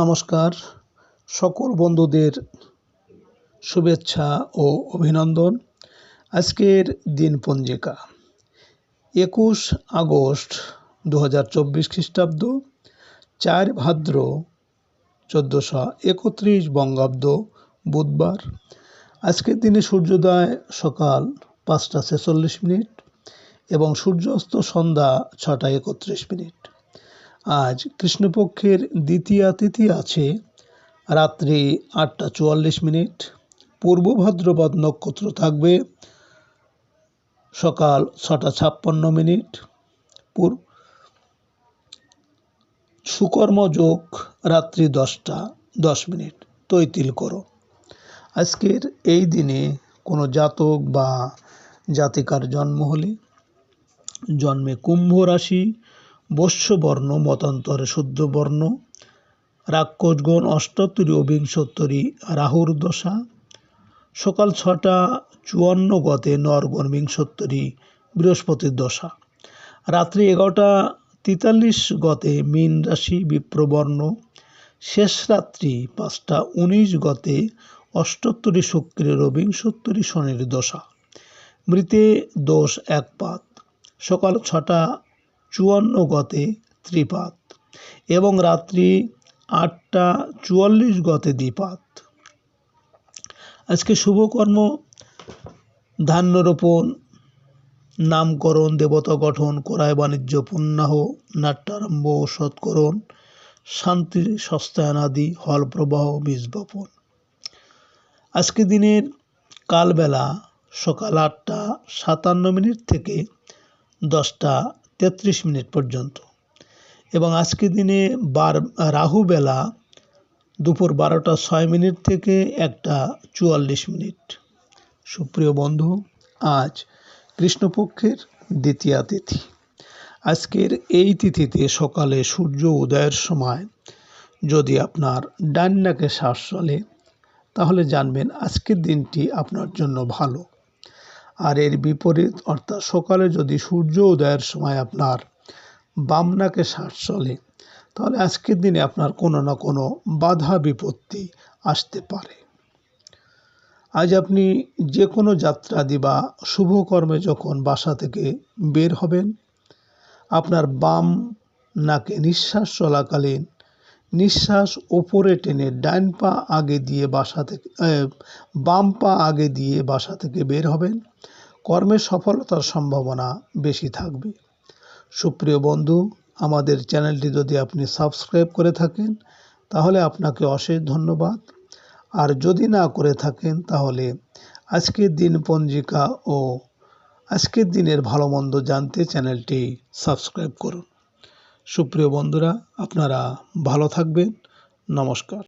নমস্কার। সকল বন্ধুদের শুভেচ্ছা ও অভিনন্দন। আজকের দিন পঞ্জিকা, একুশ আগস্ট দু হাজার চব্বিশ খ্রিস্টাব্দ, চার ভাদ্র চোদ্দোশো একত্রিশ বঙ্গাব্দ বুধবার। আজকের দিনে সূর্যোদয় সকাল পাঁচটা ছেচল্লিশ মিনিট এবং সূর্যাস্ত সন্ধ্যা ছটা একত্রিশ মিনিট। আজ কৃষ্ণপক্ষের দ্বিতীয়া তিথি আছে রাত্রি আটটা চুয়াল্লিশ মিনিট। পূর্ব ভাদ্রপদ নক্ষত্র থাকবে সকাল ছটা ছাপ্পান্ন মিনিট। সুকর্ম যোগ রাত্রি দশটা দশ মিনিট। তৈতিল করো। আজকের এই দিনে কোনো জাতক বা জাতিকার জন্ম হলে জন্মে কুম্ভ রাশি বর্ণ মতান্তরে শুদ্ধ বর্ণ রাক্ষসগণ অষ্টোত্তরী ও বিংশোত্তরী রাহুর দশা, সকাল ছটা চুয়ান্ন গতে নরগণ বিংশোত্তরী বৃহস্পতির দশা, রাত্রি এগারোটা তেতাল্লিশ গতে মীন রাশি বিপ্রবর্ণ, শেষ রাত্রি পাঁচটা উনিশ গতে অষ্টোত্তরী শুক্রের ও বিংশোত্তরী শনির দশা, মৃতে দোষ এক পাত, সকাল ছটা চুয়ান্ন গতে ত্রিপাত এবং রাত্রি আটটা চুয়াল্লিশ গতে দ্বিপাত। আজকে শুভকর্ম ধান্য রোপণ নামকরণ, দেবতা গঠন করায় বাণিজ্য, পুণ্যাহ, নাট্যারম্ভ ঔষধকরণ শান্তি সস্তায়ন আদি হল প্রবাহ বীজ বপন আজকে দিনের কালবেলা সকাল আটটা সাতান্ন মিনিট থেকে দশটা তেত্রিশ মিনিট পর্যন্ত। এবং আজকে দিনে বার, রাহু বেলা দুপুর বারোটা ছয় মিনিট থেকে একটা চুয়াল্লিশ মিনিট। সুপ্রিয় বন্ধু, আজ কৃষ্ণপক্ষের দ্বিতীয়া তিথি। আজকের এই তিথিতে সকালে সূর্য উদয়ের সময় যদি আপনার ডান নাকে শ্বাস চলে, তাহলে জানবেন আজকের দিনটি আপনার জন্য ভালো। আর এর বিপরীত, অর্থাৎ সকালে যদি সূর্য উদয়ের সময় আপনার বাম নাকে শ্বাস চলে, তাহলে আজকের দিনে আপনার কোনো না কোনো বাধা বিপত্তি আসতে পারে। আজ আপনি যে কোনো যাত্রাদি বা শুভকর্মে যখন বাসা থেকে বের হবেন, আপনার বাম নাকে নিঃশ্বাস চলাকালীন নিঃশ্বাস ওপরে টেনে ডান পা আগে দিয়ে বাসা থেকে বাম পা আগে দিয়ে বাসা থেকে বের হবেন। কর্মের সফলতার সম্ভাবনা বেশি থাকবে। সুপ্রিয় বন্ধু, আমাদের চ্যানেলটি যদি আপনি সাবস্ক্রাইব করে থাকেন, তাহলে আপনাকে অশেষ ধন্যবাদ। আর যদি না করে থাকেন, তাহলে আজকের দিন পঞ্জিকা ও আজকের দিনের ভালো মন্দ জানতে চ্যানেলটি সাবস্ক্রাইব করুন। সুপ্রিয় বন্ধুরা আপনারা ভালো থাকবেন। নমস্কার।